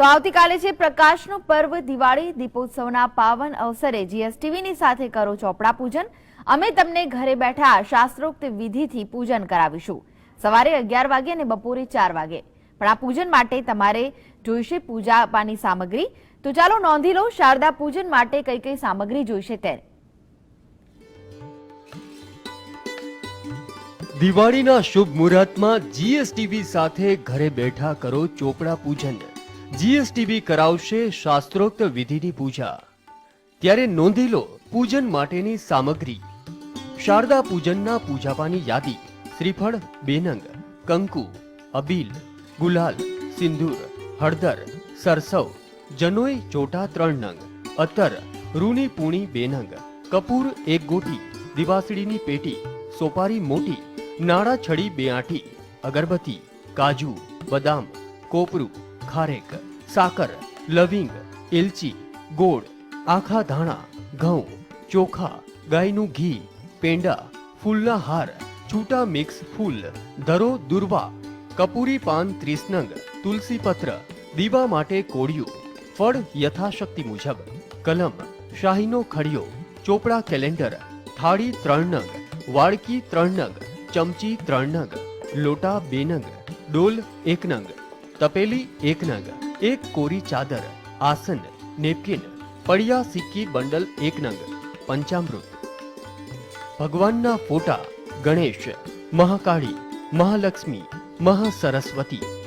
તો આવતીકાલે છે પ્રકાશનો પર્વ, દિવાળી, દીપોત્સવના પાવન અવસરે જીએસટીવીની સાથે કરો ચોપડા પૂજન. અમે તમને ઘરે બેઠા શાસ્ત્રોક્ત વિધિથી પૂજન કરાવીશું. સવારે અગિયાર વાગે અને બપોરે ચાર વાગે. પણ આ પૂજન માટે તમારે જોઈશે પૂજા સામગ્રી. તો ચાલો નોંધી લો, શારદા પૂજન માટે કઈ કઈ સામગ્રી જોઈશે તે. દિવાળીના શુભ મુહૂર્તમાં જીએસટીવી સાથે ઘરે બેઠા કરો ચોપડા પૂજન. જીએસટીવી કરાવશે શાસ્ત્રોક્ત વિધિની પૂજા. ત્યારે નોંધી લો પૂજન માટેની સામગ્રી. શારદા પૂજનના પૂજાપાની યાદી. શ્રીફળ, બેનંગ, કંકુ, અબીલ, ગુલાલ, સિંદૂર, હળદર, સરસવ, જનોઈ, ચોટા, ત્રણ નંગ અત્તર રૂની પૂણી બે કપૂર, એક ગોટી, દિવાસળીની પેટી, સોપારી મોટી નાળા છડી બે આઠી, અગરબત્તી, કાજુ, બદામ, કોપરું ખારેક, સાકર, લવિંગ એલચી ગોળ, આખા ધાણા, ઘઉં, ચોખા, ગાયનું ઘી, પેંડા, ફૂલના હાર, છૂટા મિક્સ ફૂલ, ધરો દુર્વા, કપૂરી પાન ત્રીસ નંગ તુલસી પત્ર, દીવા માટે કોળિયું, ફળ યથાશક્તિ મુજબ, કલમ, શાહીનો ખડિયો, ચોપડા કેલેન્ડર, થાળી ત્રણ નંગ વાડકી ત્રણ નંગ ચમચી ત્રણ નંગ લોટા બે નંગ ડોલ એક નંગ તપેલી એક નંગ એક કોરી ચાદર, આસન, નેપકિન, પડિયા સિક્કી બંડલ એક નાગ પંચામૃત. ભગવાનના ફોટા, ગણેશ, મહાકાળી, મહાલક્ષ્મી, મહાસરસ્વતી.